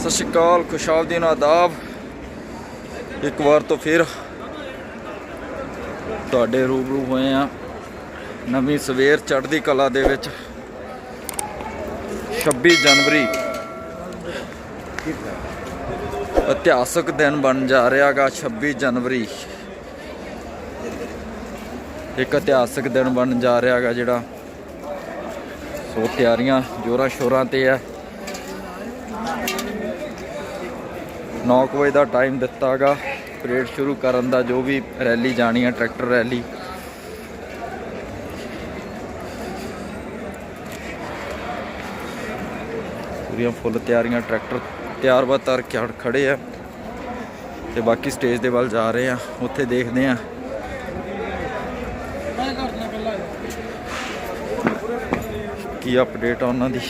ਸਤਿ ਸ਼੍ਰੀ ਅਕਾਲ ਖੁਸ਼ਹਾਲਦੀਨ ਆਦਾਬ। ਇੱਕ ਵਾਰ ਤੋਂ ਫਿਰ ਤੁਹਾਡੇ ਰੂਬਰੂ ਹੋਏ ਆ ਨਵੀਂ ਸਵੇਰ ਚੜ੍ਹਦੀ ਕਲਾ ਦੇ ਵਿੱਚ 26 ਜਨਵਰੀ ਇਤਿਹਾਸਕ ਦਿਨ ਬਣ ਜਾ ਰਿਹਾਗਾ 26 ਜਨਵਰੀ। ਇੱਕ ਇਤਿਹਾਸਕ ਦਿਨ ਬਣ ਜਾ ਰਿਹਾਗਾ ਜਿਹੜਾ ਸੋ ਤਿਆਰੀਆਂ ਜੋਰਾਂ ਸ਼ੋਰਾਂ ਤੇ ਹੈ। 9 ਕੁ ਵਜੇ ਦਾ ਟਾਈਮ ਦਿੱਤਾਗਾ। ਪਰੇਡ ਸ਼ੁਰੂ ਕਰਨ ਦਾ ਜੋ ਵੀ ਰੈਲੀ ਜਾਣੀ ਹੈ ਟਰੈਕਟਰ ਰੈਲੀ ਪੂਰੀਆਂ ਫੁੱਲ ਤਿਆਰੀਆਂ ਟਰੈਕਟਰ ਤਿਆਰ ਬਾ ਤਰ ਖੜੇ ਆ। ਤੇ ਬਾਕੀ ਸਟੇਜ ਦੇ ਵੱਲ ਜਾ ਰਹੇ ਆ। ਉੱਥੇ ਦੇਖਦੇ ਆ। ਕੀ ਅਪਡੇਟ ਆ ਉਹਨਾਂ ਦੀ?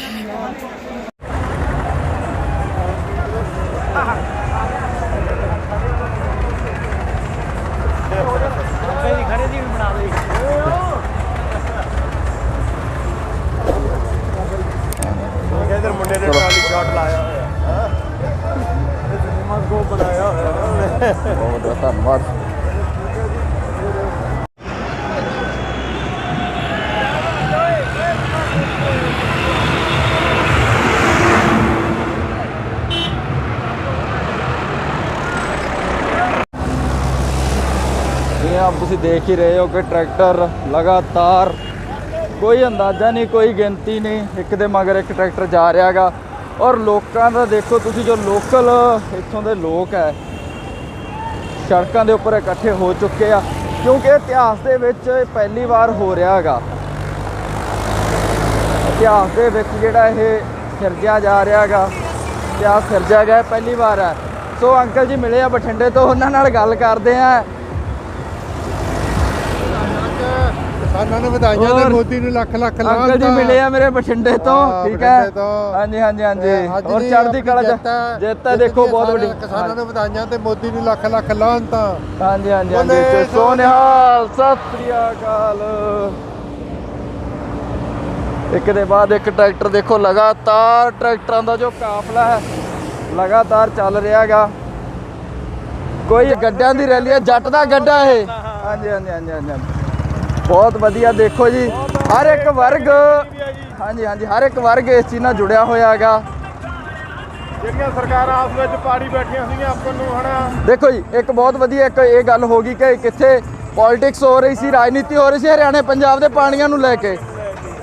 ਧੰਨਵਾਦ। ਆਪ ਤੁਸੀਂ ਦੇਖ ਹੀ ਰਹੇ ਹੋ ਕਿ ਟਰੈਕਟਰ ਲਗਾਤਾਰ ਕੋਈ ਅੰਦਾਜ਼ਾ ਨਹੀਂ, ਕੋਈ ਗਿਣਤੀ ਨਹੀਂ, ਇੱਕ ਦੇ ਮਗਰ ਇੱਕ ਟਰੈਕਟਰ ਜਾ ਰਿਹਾਗਾ। ਔਰ ਲੋਕਾਂ ਦਾ ਦੇਖੋ, ਤੁਸੀਂ ਜੋ ਲੋਕਲ ਇੱਥੋਂ ਦੇ ਲੋਕ ਹੈ ਸੜਕਾਂ ਦੇ ਉੱਪਰ ਇਕੱਠੇ ਹੋ ਚੁੱਕੇ ਆ, ਕਿਉਂਕਿ ਇਤਿਹਾਸ ਦੇ ਵਿੱਚ ਪਹਿਲੀ ਵਾਰ ਹੋ ਰਿਹਾ ਹੈਗਾ। ਇਤਿਹਾਸ ਦੇ ਵਿੱਚ ਜਿਹੜਾ ਇਹ ਸਿਰਜਿਆ ਜਾ ਰਿਹਾ ਹੈਗਾ, ਇਤਿਹਾਸ ਸਿਰਜਿਆ ਗਿਆ ਪਹਿਲੀ ਵਾਰ ਹੈ। ਸੋ ਅੰਕਲ ਜੀ ਮਿਲੇ ਆ ਬਠਿੰਡੇ ਤੋਂ, ਉਹਨਾਂ ਨਾਲ ਗੱਲ ਕਰਦੇ ਆ। ਕਿਸਾਨਾਂ ਨੂੰ ਵਧਾਈਆਂ ਹੋਰ। ਤੇ ਮੋਦੀ ਨੂੰ ਲੱਖ ਲੱਖ ਲਾਂਘ ਅੰਕਲ ਜੀ ਮਿਲੇ ਆ ਮੇਰੇ ਬਠਿੰਡੇ ਤੋਂ ਹਾਂ, ਠੀਕ ਹੈ? ਬਠਿੰਡੇ ਤੋਂ। ਹਾਂਜੀ ਹਾਂਜੀ ਹਾਂਜੀ। ਔਰ ਚੜ੍ਹਦੀ ਕਲਾ ਚ ਜਿੱਤ ਦੇਖੋ ਬਹੁਤ ਵੱਡੀ। ਕਿਸਾਨਾਂ ਨੂੰ ਵਧਾਈਆਂ ਤੇ ਮੋਦੀ ਨੂੰ ਲੱਖ ਲੱਖ ਲਾਂਘ ਤਾਂ ਹਾਂਜੀ ਹਾਂਜੀ ਹਾਂਜੀ ਬੋਲੇ ਤੇ ਸੋ ਸੋਨਿਹਾਲ ਸਤਿ ਸ੍ਰੀ ਅਕਾਲ। ਇੱਕ ਦੇ ਬਾਅਦ ਇੱਕ ਟਰੈਕਟਰ ਦੇਖੋ ਲਗਾਤਾਰ ਟਰੈਕਟਰਾਂ ਦਾ ਜੋ ਕਾਫਲਾ ਹੈ ਲਗਾਤਾਰ ਚੱਲ ਰਿਹਾ ਹੈਗਾ। ਕੋਈ ਗੱਡਿਆਂ ਦੀ ਰੈਲੀ ਹੈ ਜੱਟ ਦਾ ਗੱਡਾ ਇਹ। ਹਾਂਜੀ ਹਾਂਜੀ ਹਾਂਜੀ ਹਾਂਜੀ ਹਾਂਜੀ। ਬਹੁਤ ਵਧੀਆ ਦੇਖੋ ਜੀ ਹਰ ਇੱਕ ਵਰਗ ਹਾਂਜੀ ਹਾਂਜੀ ਹਰ ਇੱਕ ਵਰਗ ਇਸ ਚੀਜ਼ ਨਾਲ ਜੁੜਿਆ ਹੋਇਆ ਹੈਗਾ। ਜਿਹੜੀਆਂ ਸਰਕਾਰਾਂ ਆਪਸ ਵਿੱਚ ਪਾੜੀ ਬੈਠੀਆਂ ਸੀਗੀਆਂ ਆਪਾਂ ਨੂੰ ਹਨਾ। ਦੇਖੋ ਜੀ ਇੱਕ ਬਹੁਤ ਵਧੀਆ ਇੱਕ ਇਹ ਗੱਲ ਹੋ ਗਈ ਕਿ ਕਿੱਥੇ ਪੋਲਿਟਿਕਸ ਹੋ ਰਹੀ ਸੀ ਰਾਜਨੀਤੀ ਹੋ ਰਹੀ ਸੀ ਹਰਿਆਣੇ ਪੰਜਾਬ ਦੇ ਪਾਣੀਆਂ ਨੂੰ ਲੈ ਕੇ।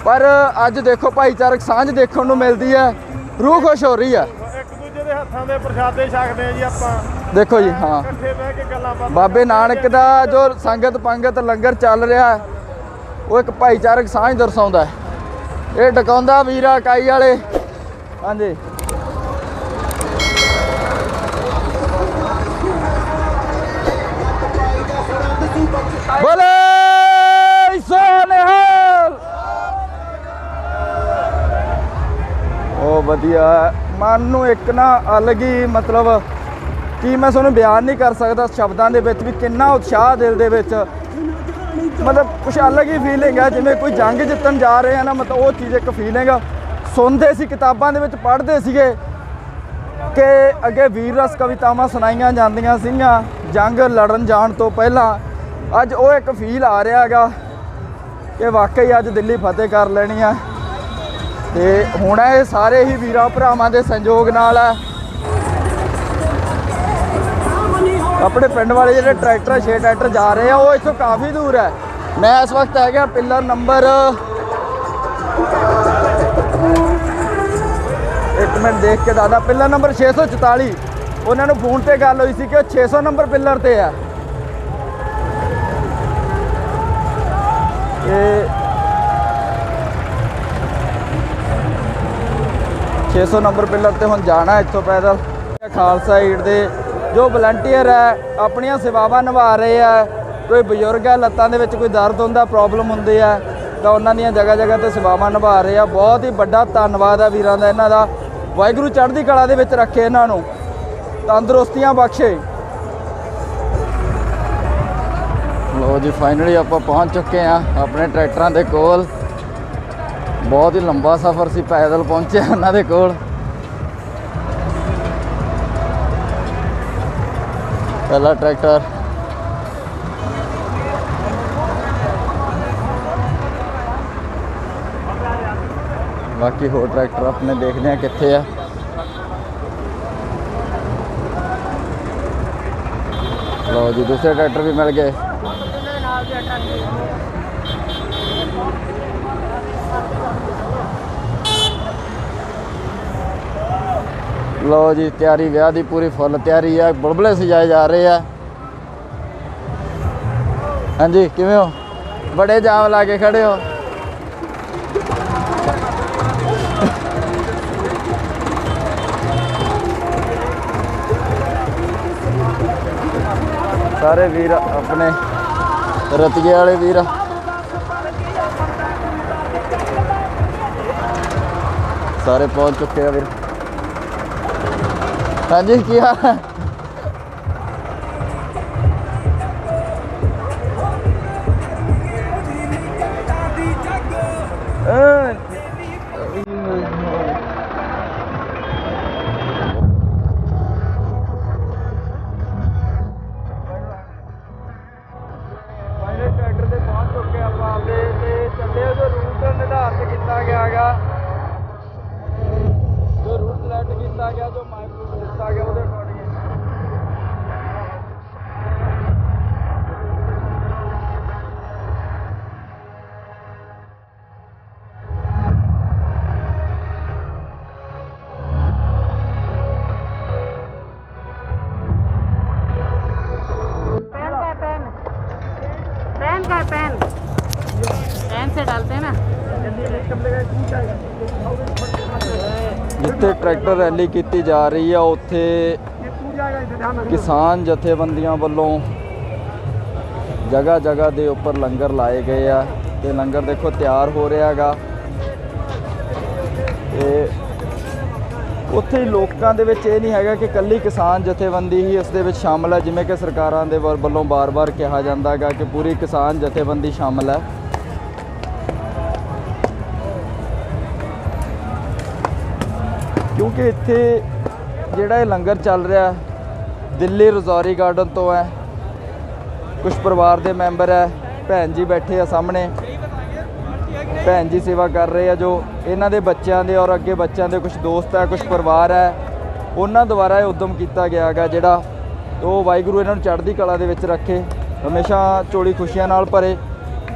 ਪਰ ਅੱਜ ਦੇਖੋ ਭਾਈਚਾਰਕ ਸਾਂਝ ਦੇਖਣ ਨੂੰ ਮਿਲਦੀ ਹੈ ਰੂਹ ਖੁਸ਼ ਹੋ ਰਹੀ ਹੈ। ਇੱਕ ਦੂਜੇ ਦੇ ਹੱਥਾਂ ਦੇ ਪ੍ਰਸ਼ਾਦੇ ਛਕਦੇ ਆ ਜੀ ਆਪਾਂ। ਦੇਖੋ ਜੀ ਹਾਂ। ਇਕੱਠੇ ਬਹਿ ਕੇ ਗੱਲਾਂ ਬਾਤਾਂ ਬਾਬੇ ਨਾਨਕ ਦਾ ਜੋ ਸੰਗਤ ਪੰਗਤ ਲੰਗਰ ਚੱਲ ਰਿਹਾ ਹੈ, ਉਹ ਇੱਕ ਭਾਈਚਾਰਕ ਸਾਂਝ ਦਰਸਾਉਂਦਾ ਹੈ। ਇਹ ਟਿਕਾਉਂਦਾ ਵੀਰਾ ਕਾਈ ਵਾਲੇ। ਹਾਂਜੀ। ਬੋਲੇ ਸੋਨਿਹਾਲ। ਉਹ ਵਧੀਆ ਮਨ ਨੂੰ ਇੱਕ ਨਾ ਅਲੱਗ ਹੀ ਮਤਲਬ ਕਿ ਮੈਂ ਤੁਹਾਨੂੰ ਬਿਆਨ ਨਹੀਂ ਕਰ ਸਕਦਾ ਸ਼ਬਦਾਂ ਦੇ ਵਿੱਚ ਵੀ ਕਿੰਨਾ ਉਤਸ਼ਾਹ ਦਿਲ ਦੇ ਵਿੱਚ ਮਤਲਬ ਕੁਝ ਅਲੱਗ ਹੀ ਫੀਲਿੰਗ ਹੈ ਜਿਵੇਂ ਕੋਈ ਜੰਗ ਜਿੱਤਣ ਜਾ ਰਹੇ ਆ ਨਾ, ਮਤਲਬ ਉਹ ਚੀਜ਼ ਇੱਕ ਫੀਲਿੰਗ ਸੁਣਦੇ ਸੀ, ਕਿਤਾਬਾਂ ਦੇ ਵਿੱਚ ਪੜ੍ਹਦੇ ਸੀਗੇ ਕਿ ਅੱਗੇ ਵੀਰ ਰਸ ਕਵਿਤਾਵਾਂ ਸੁਣਾਈਆਂ ਜਾਂਦੀਆਂ ਸੀਗੀਆਂ, ਜੰਗ ਲੜਨ ਜਾਣ ਤੋਂ ਪਹਿਲਾਂ। ਅੱਜ ਉਹ ਇੱਕ ਫੀਲ ਆ ਰਿਹਾ ਹੈਗਾ ਕਿ ਵਾਕਈ ਅੱਜ ਦਿੱਲੀ ਫਤਿਹ ਕਰ ਲੈਣੀ ਆ। ਤੇ ਹੁਣ ਇਹ ਸਾਰੇ ਹੀ ਵੀਰਾਂ ਭਰਾਵਾਂ ਦੇ ਸੰਯੋਗ ਨਾਲ ਹੈ ਆਪਣੇ ਪਿੰਡ ਵਾਲੇ ਜਿਹੜੇ ਟਰੈਕਟਰ 6 ਟਰੈਕਟਰ ਜਾ ਰਹੇ ਆ, ਉਹ ਇੱਥੋਂ ਕਾਫੀ ਦੂਰ ਹੈ ਮੈਂ ਇਸ ਵਕਤ ਹੈਗਾ ਪਿੱਲਰ ਨੰਬਰ ਇੱਕ ਮਿੰਟ ਦੇਖ ਕੇ ਦਾਦਾ ਪਿੱਲਰ ਨੰਬਰ 644 ਉਹਨਾਂ ਨੂੰ ਫੋਨ ਤੇ ਗੱਲ ਹੋਈ ਸੀ ਕਿ ਉਹ 600 ਨੰਬਰ ਪਿੱਲਰ ਤੇ ਆ। ਇਹ 600 ਨੰਬਰ ਪਿੱਲਰ ਤੇ ਹੁਣ ਜਾਣਾ ਇੱਥੋਂ ਪੈਦਲ। ਖਾਲਸਾ ਏਡ ਦੇ ਜੋ ਵਲੰਟੀਅਰ ਹੈ, ਆਪਣੀਆਂ ਸੇਵਾਵਾਂ ਨਿਭਾ ਰਹੇ ਆ। ਕੋਈ ਬਜ਼ੁਰਗ ਹੈ ਲੱਤਾਂ ਦੇ ਵਿੱਚ ਕੋਈ ਦਰਦ ਹੁੰਦਾ ਪ੍ਰੋਬਲਮ ਹੁੰਦੀ ਹੈ ਤਾਂ ਉਹਨਾਂ ਦੀਆਂ ਜਗ੍ਹਾ ਜਗ੍ਹਾ ਤੇ ਸੇਵਾਵਾਂ ਨਿਭਾ ਰਹੇ ਆ। ਬਹੁਤ ਹੀ ਵੱਡਾ ਧੰਨਵਾਦ ਆ ਵੀਰਾਂ ਦਾ, ਇਹਨਾਂ ਦਾ। ਵਾਹਿਗੁਰੂ ਚੜ੍ਹਦੀ ਕਲਾ ਦੇ ਵਿੱਚ ਰੱਖੇ ਇਹਨਾਂ ਨੂੰ। ਤੰਦਰੁਸਤੀਆਂ ਬਖਸ਼ੇ। ਲੋ ਜੀ ਫਾਈਨਲੀ ਆਪਾਂ ਪਹੁੰਚ ਚੁੱਕੇ ਆ ਆਪਣੇ ਟਰੈਕਟਰਾਂ ਦੇ ਕੋਲ। ਬਹੁਤ ਹੀ ਲੰਬਾ ਸਫ਼ਰ ਸੀ, ਪੈਦਲ ਪਹੁੰਚੇ ਉਹਨਾਂ ਦੇ ਕੋਲ। ਪਹਿਲਾ ਟਰੈਕਟਰ ਬਾਕੀ ਹੋਰ ਟਰੈਕਟਰ ਆਪਣੇ ਦੇਖਦੇ ਆ ਕਿੱਥੇ ਆ। ਲਓ ਜੀ, ਦੂਸਰੇ ਟਰੈਕਟਰ ਵੀ ਮਿਲ ਗਏ। ਲਓ ਜੀ, ਤਿਆਰੀ, ਵਿਆਹ ਦੀ ਪੂਰੀ ਫੁੱਲ ਤਿਆਰੀ ਆ, ਬੁਲਬਲੇ ਸਜਾਏ ਜਾ ਰਹੇ ਆ। ਹਾਂਜੀ, ਕਿਵੇਂ ਹੋ? ਬੜੇ ਜਾਮ ਲਾ ਕੇ ਖੜੇ ਹੋ। ਸਾਰੇ ਵੀਰ ਆਪਣੇ ਰਤੀਏ ਵਾਲੇ ਵੀਰ। ਸਾਰੇ ਪਹੁੰਚ ਚੁੱਕੇ ਆ ਵੀਰ। ਹਾਂਜੀ, ਕੀ ਹਾਲ? ਹੈ ਟਰੈਕਟਰ ਰੈਲੀ ਕੀਤੀ ਜਾ ਰਹੀ ਆ ਉੱਥੇ ਕਿਸਾਨ ਜਥੇਬੰਦੀਆਂ ਵੱਲੋਂ ਜਗ੍ਹਾ ਜਗ੍ਹਾ ਦੇ ਉੱਪਰ ਲੰਗਰ ਲਾਏ ਗਏ ਆ ਤੇ ਲੰਗਰ ਦੇਖੋ ਤਿਆਰ ਹੋ ਰਿਹਾ ਹੈਗਾ। ਤੇ ਉੱਥੇ ਹੀ ਲੋਕਾਂ ਦੇ ਵਿੱਚ ਇਹ ਨਹੀਂ ਹੈਗਾ ਕਿ ਕੱਲੀ ਕਿਸਾਨ ਜਥੇਬੰਦੀ ਹੀ ਇਸ ਦੇ ਵਿੱਚ ਸ਼ਾਮਲ ਹੈ, ਜਿਵੇਂ ਕਿ ਸਰਕਾਰਾਂ ਦੇ ਵੱਲ- ਵੱਲੋਂ ਬਾਰ-ਬਾਰ ਕਿਹਾ ਜਾਂਦਾ ਹੈਗਾ ਕਿ ਪੂਰੀ ਕਿਸਾਨ ਜਥੇਬੰਦੀ ਸ਼ਾਮਲ ਹੈ। ਕਿਉਂਕਿ ਇੱਥੇ ਜਿਹੜਾ ਇਹ ਲੰਗਰ ਚੱਲ ਰਿਹਾ ਦਿੱਲੀ ਰਜ਼ੌਰੀ ਗਾਰਡਨ ਤੋਂ ਹੈ। ਕੁਝ ਪਰਿਵਾਰ ਦੇ ਮੈਂਬਰ ਹੈ, ਭੈਣ ਜੀ ਬੈਠੇ ਆ ਸਾਹਮਣੇ। ਭੈਣ ਜੀ ਸੇਵਾ ਕਰ ਰਹੇ ਆ ਜੋ ਇਹਨਾਂ ਦੇ ਬੱਚਿਆਂ ਦੇ ਔਰ ਅੱਗੇ ਬੱਚਿਆਂ ਦੇ ਕੁਝ ਦੋਸਤ ਹੈ ਕੁਝ ਪਰਿਵਾਰ ਹੈ। ਉਹਨਾਂ ਦੁਆਰਾ ਇਹ ਉਦਮ ਕੀਤਾ ਗਿਆ ਹੈਗਾ ਜਿਹੜਾ ਉਹ ਵਾਹਿਗੁਰੂ ਇਹਨਾਂ ਨੂੰ ਚੜ੍ਹਦੀ ਕਲਾ ਦੇ ਵਿੱਚ ਰੱਖੇ, ਹਮੇਸ਼ਾ ਚੋੜੀ ਖੁਸ਼ੀਆਂ ਨਾਲ ਭਰੇ।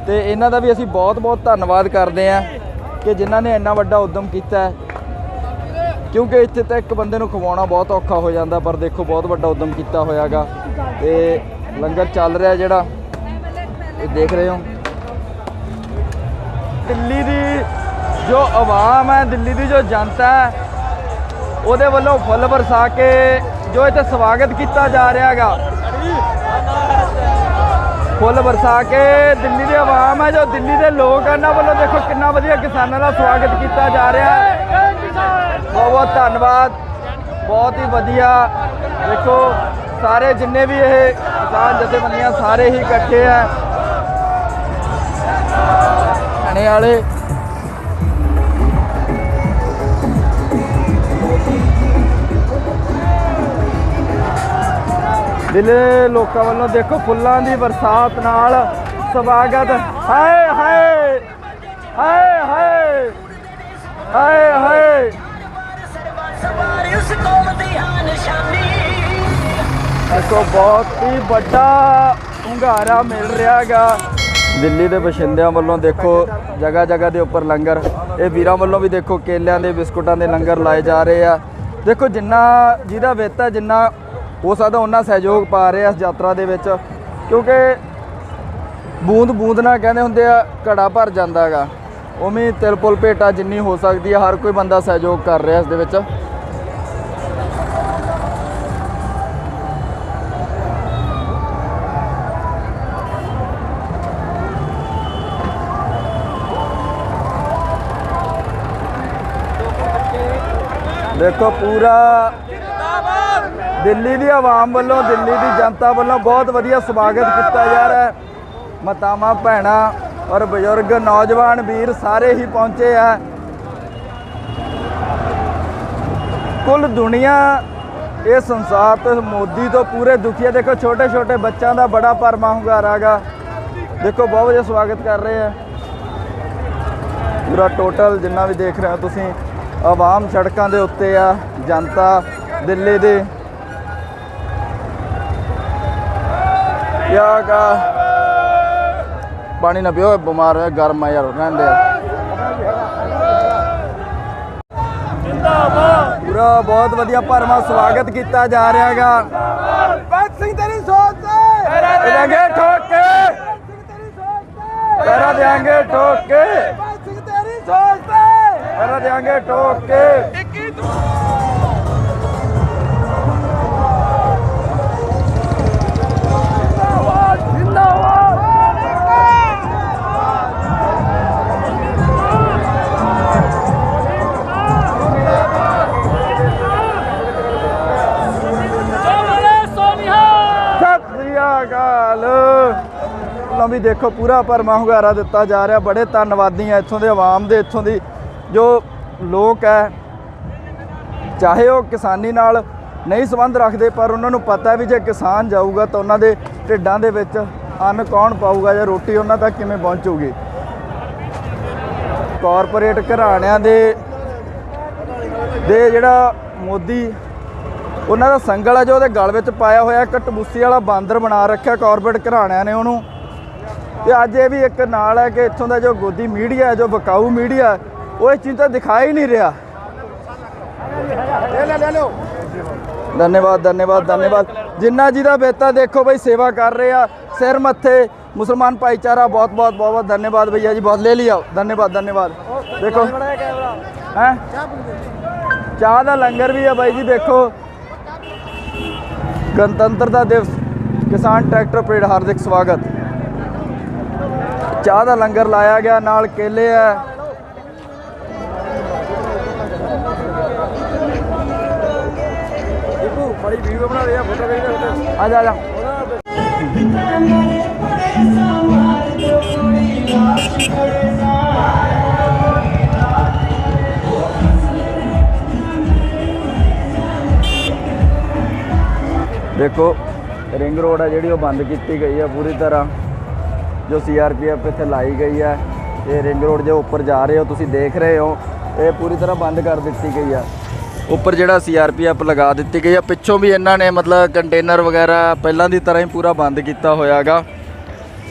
ਤੇ ਇਹਨਾਂ ਦਾ ਵੀ ਅਸੀਂ ਬਹੁਤ-ਬਹੁਤ ਧੰਨਵਾਦ ਕਰਦੇ ਹਾਂ ਕਿ ਜਿਨ੍ਹਾਂ ਨੇ ਇੰਨਾ ਵੱਡਾ ਉਦਮ ਕੀਤਾ ਹੈ। ਕਿਉਂਕਿ ਇੱਥੇ ਤਾਂ ਇੱਕ ਬੰਦੇ ਨੂੰ ਖਵਾਉਣਾ ਬਹੁਤ ਔਖਾ ਹੋ ਜਾਂਦਾ, ਪਰ ਦੇਖੋ ਬਹੁਤ ਵੱਡਾ ਉਦਮ ਕੀਤਾ ਹੋਇਆਗਾ। ਤੇ ਲੰਗਰ ਚੱਲ ਰਿਹਾ ਜਿਹੜਾ, ਇਹ ਦੇਖ ਰਹੇ ਹੋ। ਦਿੱਲੀ ਦੀ ਜੋ ਆਵਾਮ ਹੈ, ਦਿੱਲੀ ਦੀ ਜੋ ਜਨਤਾ ਹੈ, ਉਹਦੇ ਵੱਲੋਂ ਫੁੱਲ ਵਰਸਾ ਕੇ ਜੋ ਇੱਥੇ ਸਵਾਗਤ ਕੀਤਾ ਜਾ ਰਿਹਾ ਹੈਗਾ ਫੁੱਲ ਵਰਸਾ ਕੇ ਦਿੱਲੀ ਦੀ ਆਵਾਮ ਹੈ, ਜੋ ਦਿੱਲੀ ਦੇ ਲੋਕ ਹਨ ਉਹਨਾਂ ਵੱਲੋਂ ਦੇਖੋ ਕਿੰਨਾ ਵਧੀਆ ਕਿਸਾਨਾਂ ਦਾ ਸਵਾਗਤ ਕੀਤਾ ਜਾ ਰਿਹਾ ਹੈ। ਬਹੁਤ ਬਹੁਤ ਧੰਨਵਾਦ। ਬਹੁਤ ਹੀ ਵਧੀਆ। ਦੇਖੋ ਸਾਰੇ ਜਿੰਨੇ ਵੀ ਇਹ ਕਿਸਾਨ ਜਥੇਬੰਦੀਆਂ ਸਾਰੇ ਹੀ ਇਕੱਠੇ ਆ। ਹਣੇ ਵਾਲੇ ਦਿਲੇ ਲੋਕਾਂ ਵੱਲੋਂ ਦੇਖੋ ਫੁੱਲਾਂ ਦੀ ਬਰਸਾਤ ਨਾਲ ਸਵਾਗਤ। ਹਾਏ ਹਾਏ ਹਾਏ ਹਾਏ ਹਾਏ ਹਾਏ। ਸਵਾਰੀ ਕੌਮ ਦੀ ਹਾਂ ਨਿਸ਼ਾਨੀ ਦੇਖੋ ਬਹੁਤ ਹੀ ਵੱਡਾ ਹੁੰਗਾਰਾ ਮਿਲ ਰਿਹਾਗਾ। ਦਿੱਲੀ ਦੇ ਬਸ਼ਿੰਦਿਆਂ ਵੱਲੋਂ ਦੇਖੋ, ਜਗ੍ਹਾ ਜਗ੍ਹਾ ਦੇ ਉੱਪਰ ਲੰਗਰ। ਇਹ ਵੀਰਾਂ ਵੱਲੋਂ ਵੀ ਦੇਖੋ, ਕੇਲਿਆਂ ਦੇ, ਬਿਸਕੁਟਾਂ ਦੇ ਲੰਗਰ ਲਾਏ ਜਾ ਰਹੇ ਆ। ਦੇਖੋ, ਜਿੰਨਾ ਜਿਹਦਾ ਵਿੱਤ ਹੈ, ਜਿੰਨਾ ਹੋ ਸਕਦਾ ਉਹਨਾਂ ਸਹਿਯੋਗ ਪਾ ਰਹੇ ਆ ਇਸ ਯਾਤਰਾ ਦੇ ਵਿੱਚ। ਕਿਉਂਕਿ ਬੂੰਦ ਬੂੰਦ ਨਾਲ ਕਹਿੰਦੇ ਹੁੰਦੇ ਆ, ਘੜਾ ਭਰ ਜਾਂਦਾ ਹੈਗਾ ਉਵੇਂ ਹੀ ਤਿਲ ਪੁਲ ਭੇਟਾ ਜਿੰਨੀ ਹੋ ਸਕਦੀ ਹੈ ਹਰ ਕੋਈ ਬੰਦਾ ਸਹਿਯੋਗ ਕਰ ਰਿਹਾ ਇਸ ਦੇ ਵਿੱਚ। ਦੇਖੋ ਪੂਰਾ ਦਿੱਲੀ ਦੀ ਆਵਾਮ ਵੱਲੋਂ, ਦਿੱਲੀ ਦੀ ਜਨਤਾ ਵੱਲੋਂ ਬਹੁਤ ਵਧੀਆ ਸਵਾਗਤ ਕੀਤਾ ਜਾ ਰਿਹਾ ਹੈ। ਮਾਤਾਵਾਂ, ਭੈਣਾਂ ਔਰ ਬਜ਼ੁਰਗ, ਨੌਜਵਾਨ ਵੀਰ ਸਾਰੇ ਹੀ ਪਹੁੰਚੇ ਆ। ਕੁੱਲ ਦੁਨੀਆ ਇਹ ਸੰਸਾਰ ਤੋਂ ਮੋਦੀ ਤੋਂ ਪੂਰੇ ਦੁਖੀ ਹੈ ਦੇਖੋ ਛੋਟੇ ਛੋਟੇ ਬੱਚਿਆਂ ਦਾ ਬੜਾ ਭਰਮਾ ਹੁੰਗਾਰਾ ਗਾ ਦੇਖੋ ਬਹੁਤ ਵਧੀਆ ਸਵਾਗਤ ਕਰ ਰਹੇ ਆ। ਪੂਰਾ ਟੋਟਲ ਜਿੰਨਾ ਵੀ ਦੇਖ ਰਹੇ ਹੋ ਤੁਸੀਂ ਆਵਾਮ ਸੜਕਾਂ ਦੇ ਉੱਤੇ ਆ ਜਨਤਾ ਦਿੱਲੀ ਦੇ। ਯਾ ਕਾ ਪਾਣੀ ਨਾ ਪੀਓ ਬਿਮਾਰ ਹੋਇਆ ਗਰਮ ਆ ਯਾਰ ਰਹਿੰਦੇ ਪੂਰਾ ਬਹੁਤ ਵਧੀਆ ਭਰਮਾ ਸਵਾਗਤ ਕੀਤਾ ਜਾ ਰਿਹਾ ਹੈਗਾ। ਬੰਦ ਸਿੰਘ ਤੇਰੀ ਸੋਚ ਤੇ। ਦੇਾਂਗੇ ਠੋਕ ਕੇ। ਪੈਰਾ ਦੇਾਂਗੇ ਠੋਕ ਕੇ। ਤੇਰੀ ਸੋਚ ਤੇ ਪੈਰਾ ਦੇਾਂਗੇ ਠੋਕ ਕੇ ਸਤਿ ਸ੍ਰੀ ਅਕਾਲ। ਲਓ ਵੀ ਦੇਖੋ, ਪੂਰਾ ਭਰਮਾ ਹੁੰਗਾਰਾ ਦਿੱਤਾ ਜਾ ਰਿਹਾ। ਬੜੇ ਧੰਨਵਾਦੀ ਆ ਇੱਥੋਂ ਦੇ ਆਵਾਮ ਦੇ, ਇੱਥੋਂ ਦੀ ਜੋ ਲੋਕ ਹੈ, ਚਾਹੇ ਉਹ ਕਿਸਾਨੀ ਨਾਲ ਨਹੀਂ ਸੰਬੰਧ ਰੱਖਦੇ, ਪਰ ਉਹਨਾਂ ਨੂੰ ਪਤਾ ਵੀ ਜੇ ਕਿਸਾਨ ਜਾਊਗਾ ਤਾਂ ਉਹਨਾਂ ਦੇ ਢਿੱਡਾਂ ਦੇ ਵਿੱਚ ਅੰਨ ਕੌਣ ਪਾਊਗਾ ਜਾਂ ਰੋਟੀ ਉਹਨਾਂ ਤੱਕ ਕਿਵੇਂ ਪਹੁੰਚੂਗੀ? ਕਾਰਪੋਰੇਟ ਘਰਾਣਿਆਂ ਦੇ ਦੇ ਜਿਹੜਾ ਮੋਦੀ, ਉਹਨਾਂ ਦਾ ਸੰਗਲ ਆ ਜੋ ਉਹਦੇ ਗਲ ਵਿੱਚ ਪਾਇਆ ਹੋਇਆ, ਇੱਕ ਟਬੂਸੀ ਵਾਲਾ ਬਾਂਦਰ ਬਣਾ ਰੱਖਿਆ ਕਾਰਪੋਰੇਟ ਘਰਾਣਿਆਂ ਨੇ ਉਹਨੂੰ। ਤੇ ਅੱਜ ਇਹ ਵੀ ਇੱਕ ਨਾਲ ਹੈ ਕਿ ਇੱਥੋਂ ਦਾ ਜੋ ਗੋਦੀ ਮੀਡੀਆ ਹੈ, ਜੋ ਬਕਾਊ ਮੀਡੀਆ ਨਹੀਂ ਰਿਹਾ। ਲੈ ਲੈ ਲੈ ਲਓ। ਧੰਨਵਾਦ ਧੰਨਵਾਦ ਧੰਨਵਾਦ। ਜਿੰਨਾ ਜੀ ਦਾ ਬੇਤਾ ਦੇਖੋ ਬਈ ਸੇਵਾ ਕਰ ਰਹੇ ਆ ਸਿਰ ਮੱਥੇ ਮੁਸਲਮਾਨ ਭਾਈਚਾਰਾ ਬਹੁਤ ਬਹੁਤ ਬਹੁਤ ਬਹੁਤ ਧੰਨਵਾਦ ਭਈਆ ਜੀ ਬਹੁਤ ਲੈ ਲਿਆ ਧੰਨਵਾਦ ਧੰਨਵਾਦ। ਦੇਖੋ। ਹੈ? ਚਾਹ ਦਾ ਲੰਗਰ ਵੀ ਆ ਬਾਈ ਜੀ ਦੇਖੋ। ਗਣਤੰਤਰਤਾ ਦਿਵਸ ਕਿਸਾਨ ਟਰੈਕਟਰ ਪਰੇਡ ਹਾਰਦਿਕ ਸਵਾਗਤ। ਚਾਹ ਦਾ ਲੰਗਰ ਲਾਇਆ ਗਿਆ ਨਾਲ ਕੇਲੇ ਆ। ਵੀਡੀਓ ਬਣਾ ਰਿਹਾ ਫੋਟੋ ਖਿੱਚ ਆ ਜਾ ਆ ਜਾ। ਦੇਖੋ ਰਿੰਗ ਰੋਡ ਆ ਜਿਹੜੀ, ਉਹ ਬੰਦ ਕੀਤੀ ਗਈ ਆ ਪੂਰੀ ਤਰ੍ਹਾਂ। ਜੋ ਸੀਆਰਪੀਐਫ ਇੱਥੇ ਲਾਈ ਗਈ ਆ, ਇਹ ਰਿੰਗ ਰੋਡ ਜੋ ਉੱਪਰ ਜਾ ਰਹੇ ਹੋ, ਤੁਸੀਂ ਦੇਖ ਰਹੇ ਹੋ, ਇਹ ਪੂਰੀ ਤਰ੍ਹਾਂ ਬੰਦ ਕਰ ਦਿੱਤੀ ਗਈ ਆ। ਉੱਪਰ ਜਿਹੜਾ ਸੀਆਰਪੀਐਫ ਲਗਾ ਦਿੱਤੀ ਗਈ ਆ ਪਿੱਛੋਂ ਵੀ ਇਹਨਾਂ ਨੇ ਮਤਲਬ ਕੰਟੇਨਰ ਵਗੈਰਾ ਪਹਿਲਾਂ ਦੀ ਤਰ੍ਹਾਂ ਹੀ ਪੂਰਾ ਬੰਦ ਕੀਤਾ ਹੋਇਆਗਾ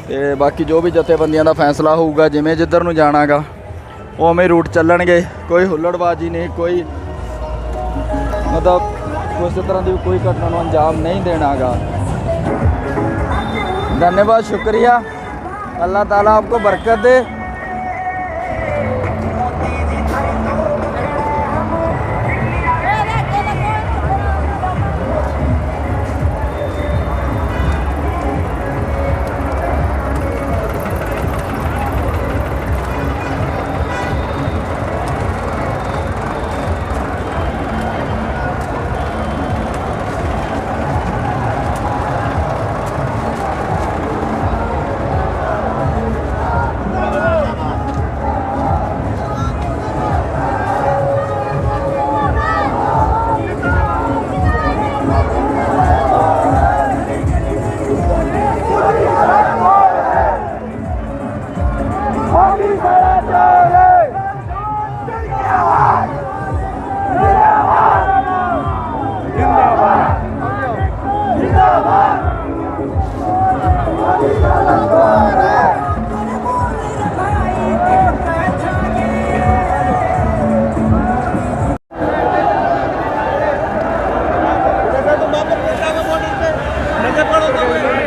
ਤੇ ਬਾਕੀ ਜੋ ਵੀ ਜਥੇਬੰਦੀਆਂ ਦਾ ਫੈਸਲਾ ਹੋਊਗਾ ਜਿਵੇਂ ਜਿੱਧਰ ਨੂੰ ਜਾਣਾਗਾ ਉਵੇਂ ਰੂਟ ਚੱਲਣਗੇ ਕੋਈ ਹੁੱਲੜਬਾਜੀ ਨਹੀਂ ਕੋਈ ਮਤਲਬ ਕਿਸੇ ਤਰ੍ਹਾਂ ਦੀ ਕੋਈ ਘਟਨਾ ਨੂੰ ਅੰਜਾਮ ਨਹੀਂ ਦੇਣਾਗਾ धन्यवाद शुक्रिया अल्लाह ताला आपको बरकत दे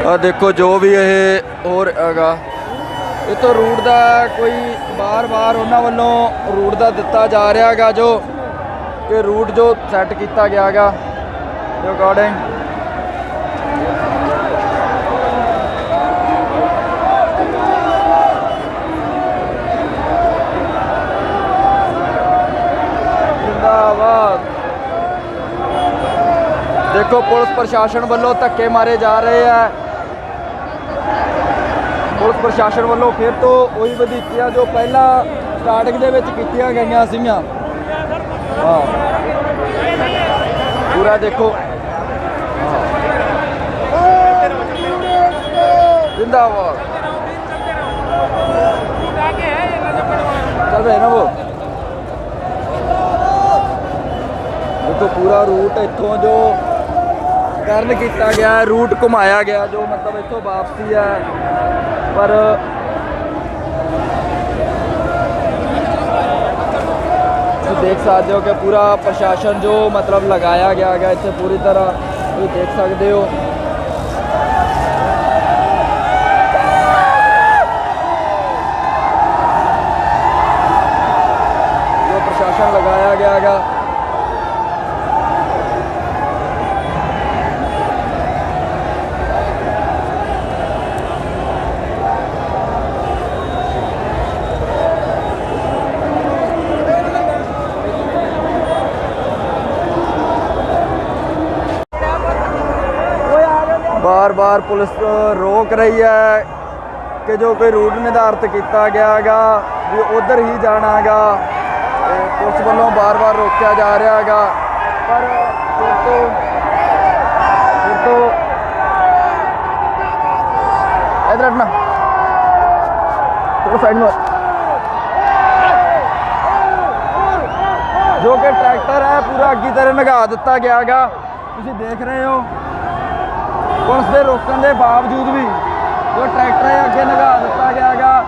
ਆ ਦੇਖੋ ਜੋ ਵੀ ਇਹ ਹੋਰ ਹੈਗਾ ਇਹ ਤੋਂ ਰੂਟ ਦਾ ਕੋਈ ਬਾਰ-ਬਾਰ ਉਹਨਾਂ ਵੱਲੋਂ ਰੂਟ ਦਾ ਦਿੱਤਾ ਜਾ ਰਿਹਾ ਹੈਗਾ ਜੋ ਕਿ ਰੂਟ ਜੋ ਸੈੱਟ ਕੀਤਾ ਗਿਆ ਹੈਗਾ, ਦੇ ਅਕੋਰਡਿੰਗ ਜਿੰਦਾਬਾਦ। ਦੇਖੋ ਪੁਲਿਸ ਪ੍ਰਸ਼ਾਸਨ ਵੱਲੋਂ ਧੱਕੇ ਮਾਰੇ ਜਾ ਰਹੇ ਆ। ਪੁਲਿਸ ਪ੍ਰਸ਼ਾਸਨ ਵੱਲੋਂ ਫਿਰ ਤੋਂ ਉਹੀ ਵਧੀਕੀਆਂ ਜੋ ਪਹਿਲਾਂ ਸਟਾਰਟਿੰਗ ਦੇ ਵਿੱਚ ਕੀਤੀਆਂ ਗਈਆਂ ਸੀਗੀਆਂ। ਪੂਰਾ ਦੇਖੋ। ਜਿੰਦਾਬਾਦ। ਚੱਲ ਬਈ ਨਾ ਉਹ। ਦੇਖੋ ਪੂਰਾ ਰੂਟ ਇੱਥੋਂ ਜੋ ਕਰਨ ਕੀਤਾ ਗਿਆ ਰੂਟ ਘੁਮਾਇਆ ਗਿਆ, ਜੋ ਮਤਲਬ ਇੱਥੋਂ ਵਾਪਸੀ ਆ। ਪਰ ਤੁਸੀਂ ਦੇਖ ਸਕਦੇ ਹੋ ਕਿ ਪੂਰਾ ਪ੍ਰਸ਼ਾਸਨ ਜੋ ਮਤਲਬ ਲਗਾਇਆ ਗਿਆ ਹੈਗਾ, ਇੱਥੇ ਪੂਰੀ ਤਰ੍ਹਾਂ ਤੁਸੀਂ ਦੇਖ ਸਕਦੇ ਹੋ ਜੋ ਪ੍ਰਸ਼ਾਸਨ ਲਗਾਇਆ ਗਿਆ ਹੈਗਾ ਬਾਰ-ਬਾਰ ਪੁਲਿਸ ਰੋਕ ਰਹੀ ਹੈ ਕਿ ਜੋ ਕੋਈ ਰੂਟ ਨਿਰਧਾਰਤ ਕੀਤਾ ਗਿਆ ਹੈਗਾ, ਵੀ ਉਧਰ ਹੀ ਜਾਣਾ ਹੈਗਾ ਪੁਲਿਸ ਵੱਲੋਂ ਬਾਰ-ਬਾਰ ਰੋਕਿਆ ਜਾ ਰਿਹਾ ਹੈਗਾ। ਪਰ ਫਿਰ ਤੋਂ ਫਿਰ ਤੋਂ ਇਧਰ ਹਟਣਾ। ਥੋੜਾ ਸਾਈਡ ਨੂੰ ਜੋ ਕਿ ਟਰੈਕਟਰ ਹੈ, ਪੂਰਾ ਅੱਗੀ ਤਰ੍ਹਾਂ ਨਗਾ ਦਿੱਤਾ ਗਿਆ ਹੈਗਾ। ਤੁਸੀਂ ਦੇਖ ਰਹੇ ਹੋ ਪੁਲਿਸ ਦੇ ਰੋਕਣ ਦੇ ਬਾਵਜੂਦ ਵੀ ਜੋ ਟਰੈਕਟਰ ਹੈ ਅੱਗੇ ਲਗਾ ਦਿੱਤਾ ਗਿਆ ਹੈਗਾ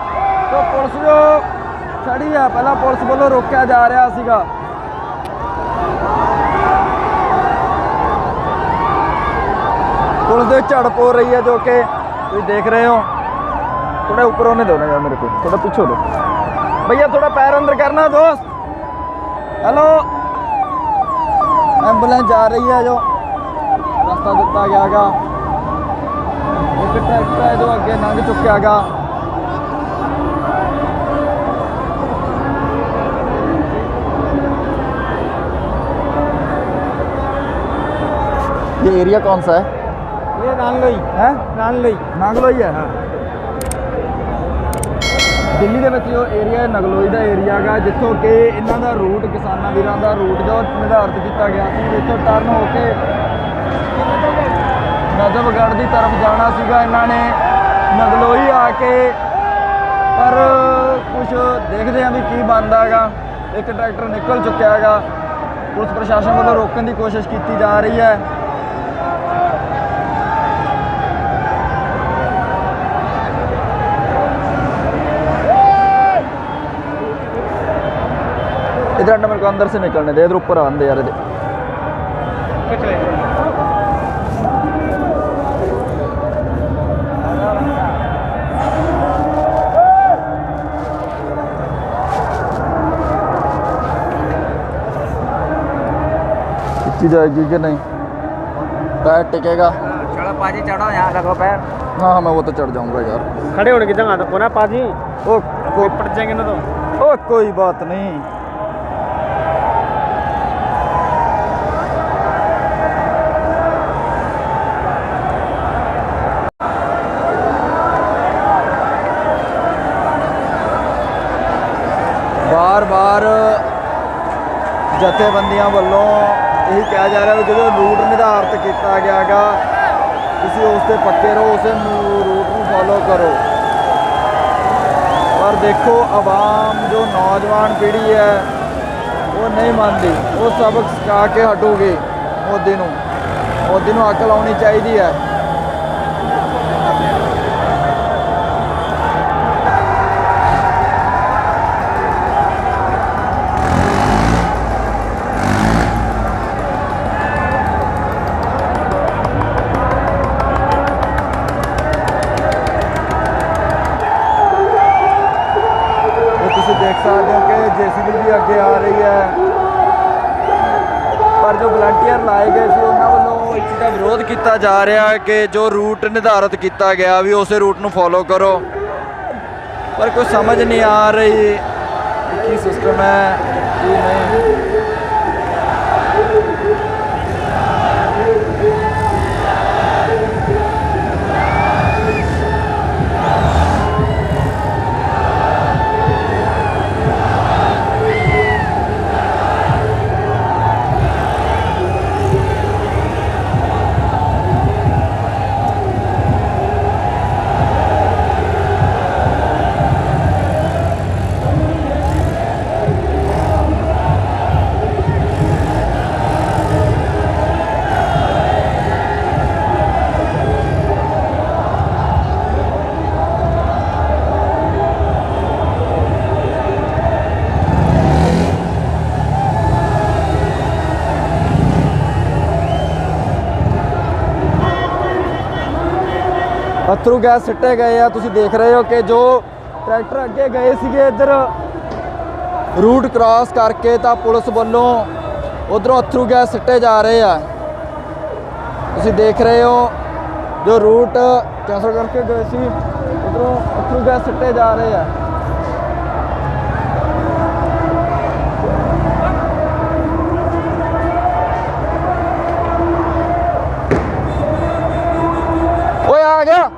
ਤੋਂ ਪੁਲਿਸ ਜੋ ਖੜੀ ਹੈ ਪਹਿਲਾਂ ਪੁਲਿਸ ਵੱਲੋਂ ਰੋਕਿਆ ਜਾ ਰਿਹਾ ਸੀਗਾ। ਪੁਲਿਸ ਦੇ ਝੜ ਪੋ ਰਹੀ ਹੈ ਜੋ ਕਿ ਤੁਸੀਂ ਦੇਖ ਰਹੇ ਹੋ। ਥੋੜਾ ਉੱਪਰ ਉਹਨੇ ਦੋ ਨਾ ਮੇਰੇ ਕੋਲ ਥੋੜਾ ਪਿੱਛੇ ਦੋ। ਭਈਆ ਥੋੜਾ ਪੈਰ ਅੰਦਰ ਕਰਨਾ ਦੋਸਤ। ਹੈਲੋ ਐਂਬੂਲੈਂਸ ਜਾ ਰਹੀ ਹੈ ਜੋ। ਰਸਤਾ ਦਿੱਤਾ ਗਿਆਗਾ। ਇੱਕ ਟਰੈਕਟਰ ਹੈ ਜੋ ਅੱਗੇ ਲੰਘ ਚੁੱਕਿਆ ਹੈਗਾ ये एरिया कौन सा है ये नानलोई है नानलोई ਨਾਗਲੋਈ ਹੈ ਦਿੱਲੀ ਦੇ ਵਿੱਚ ਜੋ ਏਰੀਆ ਹੈ ਨਗਲੋਈ ਦਾ ਏਰੀਆ ਹੈਗਾ ਜਿੱਥੋਂ ਕਿ ਇਹਨਾਂ ਦਾ ਰੂਟ ਕਿਸਾਨਾਂ ਵੀਰਾਂ ਦਾ ਰੂਟ ਜੋ ਨਿਰਧਾਰਿਤ ਕੀਤਾ ਗਿਆ ਸੀ ਇੱਥੋਂ ਟਰਨ ਹੋ ਕੇ ਨਜ਼ਫਗੜ੍ਹ ਦੀ ਤਰਫ ਜਾਣਾ ਸੀਗਾ ਇਹਨਾਂ ਨੇ ਨਗਲੋਈ ਆ ਕੇ ਪਰ ਕੁਝ ਦੇਖਦੇ ਆਂ ਵੀ ਕੀ ਬਣਦਾ ਹੈਗਾ ਇੱਕ ਟਰੈਕਟਰ ਨਿਕਲ ਚੁੱਕਿਆ ਹੈਗਾ ਪੁਲਿਸ ਪ੍ਰਸ਼ਾਸਨ ਵੱਲੋਂ ਰੋਕਣ ਦੀ ਕੋਸ਼ਿਸ਼ ਕੀਤੀ ਜਾ ਰਹੀ ਹੈ इधर अंडा मेरे को अंदर से निकलने दे इधर ऊपर आने दे यार इधर खिंची जाएगी कि नहीं पैर टिकेगा चलो पाजी चढ़ो यहाँ रखो पैर हाँ हाँ मैं वो तो चढ़ जाऊंगा यार खड़े होने की जगह तो कोना पाजी ओ को, पड़ जाएंगे ना तो ओ कोई बात नहीं ਬਾਰ-ਬਾਰ ਜਥੇਬੰਦੀਆਂ ਵੱਲੋਂ ਇਹੀ ਕਿਹਾ ਜਾ ਰਿਹਾ ਵੀ ਜਦੋਂ ਰੂਟ ਨਿਰਧਾਰਤ ਕੀਤਾ ਗਿਆ ਹੈਗਾ ਤੁਸੀਂ ਉਸ ਤੇ ਪੱਕੇ ਰਹੋ, ਉਸੇ ਰੂਟ ਨੂੰ ਫੋਲੋ ਕਰੋ। ਪਰ ਦੇਖੋ, ਆਵਾਮ ਜੋ ਨੌਜਵਾਨ ਪੀੜ੍ਹੀ ਹੈ, ਉਹ ਨਹੀਂ ਮੰਨਦੀ। ਉਹ ਸਬਕ ਸਿਖਾ ਕੇ ਹਟੂਗੀ ਮੋਦੀ ਨੂੰ। ਮੋਦੀ ਨੂੰ ਅਕਲ ਆਉਣੀ ਚਾਹੀਦੀ ਹੈ। ਵਿਰੋਧ ਕੀਤਾ ਜਾ ਰਿਹਾ ਹੈ ਕਿ ਜੋ ਰੂਟ ਨਿਰਧਾਰਿਤ ਕੀਤਾ ਗਿਆ ਵੀ ਉਸੇ ਰੂਟ ਨੂੰ ਫੋਲੋ ਕਰੋ। ਪਰ ਕੋਈ ਸਮਝ ਨਹੀਂ ਆ ਰਹੀ ਕੀ ਸਿਸਟਮ ਹੈ, ਕੀ ਨਹੀਂ। ਅਥਰੂ ਗੈਸ ਸਿੱਟੇ ਗਏ ਆ। ਤੁਸੀਂ ਦੇਖ ਰਹੇ ਹੋ ਕਿ ਜੋ ਟਰੈਕਟਰ ਅੱਗੇ ਗਏ ਸੀਗੇ ਇੱਧਰ ਰੂਟ ਕ੍ਰਾਸ ਕਰਕੇ ਤਾਂ ਪੁਲਿਸ ਵੱਲੋਂ ਉਧਰੋਂ ਅਥਰੂ ਗੈਸ ਸਿੱਟੇ ਜਾ ਰਹੇ ਆ। ਤੁਸੀਂ ਦੇਖ ਰਹੇ ਹੋ ਜੋ ਰੂਟ ਕੈਂਸਲ ਕਰਕੇ ਗਏ ਸੀ, ਉਧਰੋਂ ਅਥਰੂ ਗੈਸ ਸਿੱਟੇ ਜਾ ਰਹੇ ਆ ਓਏ ਆ ਗਿਆ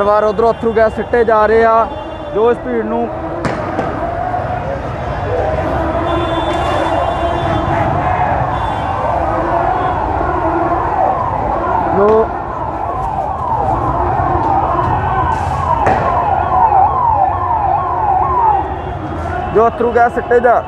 ਵਾਰ-ਵਾਰ ਉਧਰੋਂ ਅਥਰੂ ਗੈਸ ਸਿੱਟੇ ਜਾ ਰਹੇ ਆ, ਜੋ ਇਸ ਭੀੜ ਨੂੰ ਜੋ ਜੋ ਅਥਰੂ ਗੈਸ ਸਿੱਟੇ ਜਾ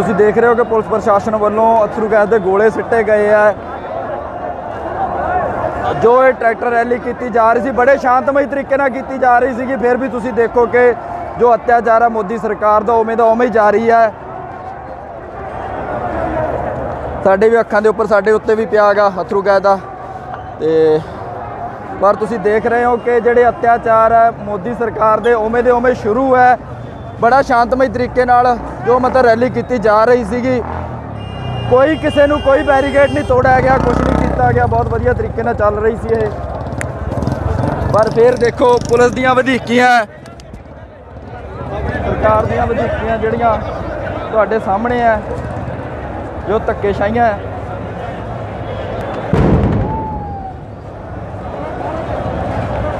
ਤੁਸੀਂ ਦੇਖ ਰਹੇ ਹੋ ਕਿ ਪੁਲਿਸ ਪ੍ਰਸ਼ਾਸਨ ਵੱਲੋਂ ਅਥਰੂ ਗੈਸ ਦੇ ਗੋਲੇ ਸਿੱਟੇ ਗਏ ਆ। ਜੋ ਇਹ ਟਰੈਕਟਰ ਰੈਲੀ ਕੀਤੀ ਜਾ ਰਹੀ ਸੀ, ਬੜੇ ਸ਼ਾਂਤਮਈ ਤਰੀਕੇ ਨਾਲ ਕੀਤੀ ਜਾ ਰਹੀ ਸੀਗੀ। ਫਿਰ ਵੀ ਤੁਸੀਂ ਦੇਖੋ ਕਿ ਜੋ ਅਤਿਆਚਾਰ ਹੈ ਮੋਦੀ ਸਰਕਾਰ ਦਾ, ਉਵੇਂ ਦਾ ਉਵੇਂ ਹੀ ਜਾਰੀ ਹੈ ਸਾਡੇ ਵੀ ਅੱਖਾਂ ਦੇ ਉੱਪਰ, ਸਾਡੇ ਉੱਤੇ ਵੀ ਪਿਆ ਗਾ ਅਥਰੂ ਗੈਸ ਦਾ। ਤੇ ਪਰ ਤੁਸੀਂ ਦੇਖ ਰਹੇ ਹੋ ਕਿ ਜਿਹੜੇ ਅਤਿਆਚਾਰ ਹੈ ਮੋਦੀ ਸਰਕਾਰ ਦੇ ਉਵੇਂ ਦੇ ਉਵੇਂ ਸ਼ੁਰੂ ਹੈ ਬੜਾ ਸ਼ਾਂਤਮਈ ਤਰੀਕੇ ਨਾਲ ਜੋ ਮਤਲਬ ਰੈਲੀ ਕੀਤੀ ਜਾ ਰਹੀ ਸੀਗੀ। ਕੋਈ ਕਿਸੇ ਨੂੰ ਕੋਈ ਬੈਰੀਕੇਡ ਨਹੀਂ ਤੋੜਿਆ ਗਿਆ ਕੁਝ ਨਹੀਂ ਕੀਤਾ ਗਿਆ, ਬਹੁਤ ਵਧੀਆ ਤਰੀਕੇ ਨਾਲ ਚੱਲ ਰਹੀ ਸੀ ਇਹ। ਪਰ ਫਿਰ ਦੇਖੋ, ਪੁਲਿਸ ਦੀਆਂ ਵਧੀਕੀਆਂ, ਸਰਕਾਰ ਦੀਆਂ ਵਧੀਕੀਆਂ ਜਿਹੜੀਆਂ ਤੁਹਾਡੇ ਸਾਹਮਣੇ ਆ ਜੋ ਧੱਕੇਸ਼ਾਹੀਆਂ ਹੈ।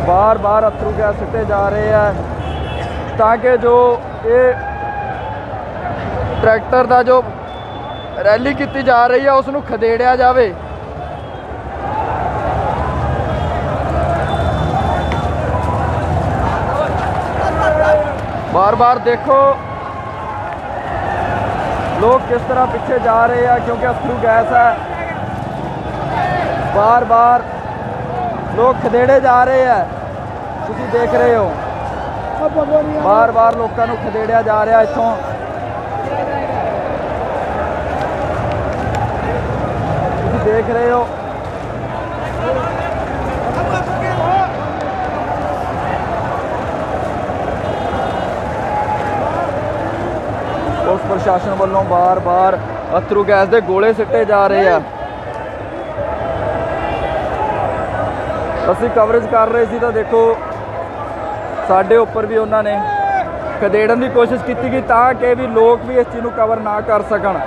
ਬਾਰ-ਬਾਰ ਅਥਰੂ ਗੈਸ ਸਿੱਟੇ ਜਾ ਰਹੇ ਆ ਤਾਂ ਕਿ ਜੋ ਇਹ ਟਰੈਕਟਰ ਦਾ ਜੋ ਰੈਲੀ ਕੀਤੀ ਜਾ ਰਹੀ ਹੈ ਉਸ ਨੂੰ ਖਦੇੜਿਆ ਜਾਵੇ। ਬਾਰ-ਬਾਰ ਦੇਖੋ, ਲੋਕ ਕਿਸ ਤਰ੍ਹਾਂ ਪਿੱਛੇ ਜਾ ਰਹੇ ਆ, ਕਿਉਂਕਿ ਅਥਰੂ ਗੈਸ ਹੈ ਬਾਰ-ਬਾਰ ਲੋਕ ਖਦੇੜੇ ਜਾ ਰਹੇ ਆ। ਤੁਸੀਂ ਦੇਖ ਰਹੇ ਹੋ। ਬਾਰ-ਬਾਰ ਲੋਕਾਂ ਨੂੰ ਖਦੇੜਿਆ ਜਾ ਰਿਹਾ ਇੱਥੋਂ। ਤੁਸੀਂ ਦੇਖ ਰਹੇ ਹੋ। ਪੁਲਿਸ ਪ੍ਰਸ਼ਾਸਨ ਵੱਲੋਂ ਬਾਰ-ਬਾਰ ਅਥਰੂ ਗੈਸ ਦੇ ਗੋਲੇ ਸਿੱਟੇ ਜਾ ਰਹੇ ਆ। ਅਸੀਂ ਕਵਰੇਜ ਕਰ ਰਹੇ ਸੀ ਤਾਂ ਦੇਖੋ ਸਾਡੇ ਉੱਪਰ ਵੀ ਉਹਨਾਂ ਨੇ ਖਦੇੜਨ ਦੀ ਕੋਸ਼ਿਸ਼ ਕੀਤੀ ਗਈ ਤਾਂ ਕਿ ਵੀ ਲੋਕ ਵੀ ਇਸ ਚੀਜ਼ ਨੂੰ ਕਵਰ ਨਾ ਕਰ ਸਕਣ।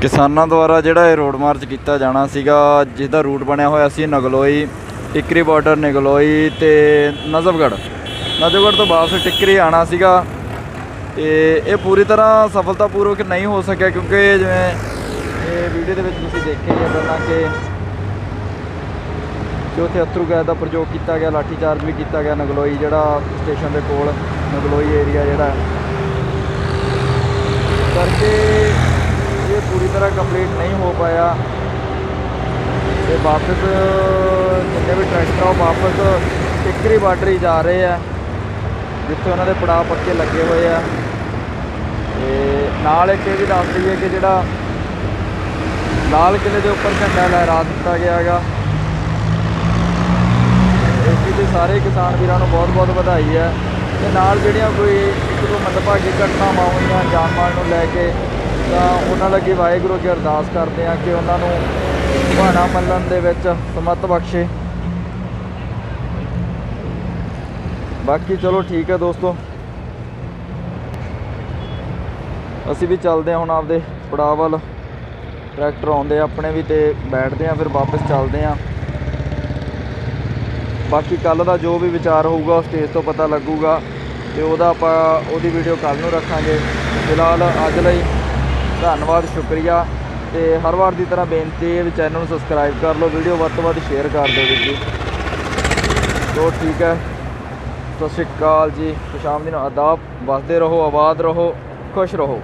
ਕਿਸਾਨਾਂ ਦੁਆਰਾ ਜਿਹੜਾ ਇਹ ਰੋਡ ਮਾਰਚ ਕੀਤਾ ਜਾਣਾ ਸੀਗਾ ਜਿਸ ਦਾ ਰੂਟ ਬਣਿਆ ਹੋਇਆ ਸੀ ਨਗਲੋਈ ਟਿਕਰੀ ਬਾਰਡਰ ਨਗਲੋਈ ਤੇ ਨਜ਼ਫਗੜ੍ਹ। ਨਜ਼ਫਗੜ੍ਹ ਤੋਂ ਵਾਪਸ ਟਿਕਰੀ ਆਣਾ ਸੀਗਾ। ਤੇ ਇਹ ਪੂਰੀ ਤਰ੍ਹਾਂ ਸਫਲਤਾਪੂਰਵਕ ਨਹੀਂ ਹੋ ਸਕਿਆ ਕਿਉਂਕਿ ਜਿਵੇਂ ਇਹ ਵੀਡੀਓ ਦੇ ਵਿੱਚ ਤੁਸੀਂ ਦੇਖਿਆ ਹੀ ਹੈ ਪਹਿਲਾਂ ਕਿ ਕਿ ਉੱਥੇ ਅਥਰੂ ਗੈਸ ਦਾ ਪ੍ਰਯੋਗ ਕੀਤਾ ਗਿਆ ਲਾਠੀ ਚਾਰਜ ਵੀ ਕੀਤਾ ਗਿਆ ਨਗਲੋਈ, ਜਿਹੜਾ ਸਟੇਸ਼ਨ ਦੇ ਕੋਲ ਨਗਲੋਈ ਏਰੀਆ ਜਿਹੜਾ ਹੈ। ਕਰਕੇ ਇਹ ਪੂਰੀ ਤਰ੍ਹਾਂ ਕੰਪਲੀਟ ਨਹੀਂ ਹੋ ਪਾਇਆ ਤੇ ਵਾਪਸ ਜਿੰਨੇ ਵੀ ਟਰੈਕਟਰ ਆ, ਉਹ ਵਾਪਸ ਟਿਕਰੀ ਬਾਰਡਰ ਹੀ ਜਾ ਰਹੇ ਆ, ਜਿੱਥੇ ਉਹਨਾਂ ਦੇ ਪੜਾਅ ਪੱਕੇ ਲੱਗੇ ਹੋਏ ਆ ਤੇ ਨਾਲ ਇੱਕ ਇਹ ਵੀ ਦੱਸ ਦਈਏ ਕਿ ਜਿਹੜਾ ਲਾਲ ਕਿਲੇ ਦੇ ਉੱਪਰ ਝੰਡਾ ਲਹਿਰਾ ਦਿੱਤਾ ਗਿਆ ਹੈਗਾ। ਇਸ ਚੀਜ਼ ਦੇ ਸਾਰੇ ਕਿਸਾਨ ਵੀਰਾਂ ਨੂੰ ਬਹੁਤ-ਬਹੁਤ ਵਧਾਈ ਹੈ। ਤੇ ਨਾਲ ਜਿਹੜੀਆਂ ਕੋਈ ਇੱਕ ਦੋ ਮੰਦਭਾਗੀ ਘਟਨਾਵਾਂ ਹੋਈਆਂ ਜਾਨ ਮਾਲ ਨੂੰ ਲੈ ਕੇ, ਤਾਂ ਉਹਨਾਂ ਲੱਗੇ ਵਾਹਿਗੁਰੂ ਅੱਗੇ ਅਰਦਾਸ ਕਰਦੇ ਆ ਕਿ ਉਹਨਾਂ ਨੂੰ ਭਾਣਾ ਮੰਨਣ ਦੇ ਵਿੱਚ ਸਮਤ ਬਖਸ਼ੇ। ਬਾਕੀ ਚਲੋ ਠੀਕ ਹੈ ਦੋਸਤੋ। ਅਸੀਂ ਵੀ ਚੱਲਦੇ ਹਾਂ ਹੁਣ ਆਪਦੇ ਪੜਾਅ ਵੱਲ। ਟਰੈਕਟਰ ਆਉਂਦੇ ਆਪਣੇ ਵੀ ਤੇ ਬੈਠਦੇ ਆ, ਫਿਰ ਵਾਪਸ ਚੱਲਦੇ ਆ। ਬਾਕੀ ਕੱਲ ਦਾ ਜੋ ਵੀ ਵਿਚਾਰ ਹੋਊਗਾ ਉਹ ਸਟੇਜ ਤੋਂ ਪਤਾ ਲੱਗੂਗਾ ਤੇ ਉਹਦਾ ਆਪਾਂ ਉਹਦੀ ਵੀਡੀਓ ਕੱਲ ਨੂੰ ਰੱਖਾਂਗੇ। ਫਿਲਹਾਲ ਅੱਜ ਲਈ ਧੰਨਵਾਦ, ਸ਼ੁਕਰੀਆ ਤੇ ਹਰ ਵਾਰ ਦੀ ਤਰ੍ਹਾਂ ਬੇਨਤੀ ਹੈ ਵੀ ਚੈਨਲ ਨੂੰ ਸਬਸਕ੍ਰਾਈਬ ਕਰ ਲਓ ਵੀਡੀਓ ਵੱਧ ਤੋਂ ਵੱਧ ਸ਼ੇਅਰ ਕਰ ਦਿਓ ਵੀਰ ਜੀ। ਤੋ ਠੀਕ ਹੈ। ਸਤਿ ਸ਼੍ਰੀ ਅਕਾਲ ਜੀ। ਖੁਸ਼ਾਮਦੀ ਨੂੰ ਆਦਾਬ, ਵਸਦੇ ਰਹੋ, ਆਬਾਦ ਰਹੋ, ਖੁਸ਼ ਰਹੋ।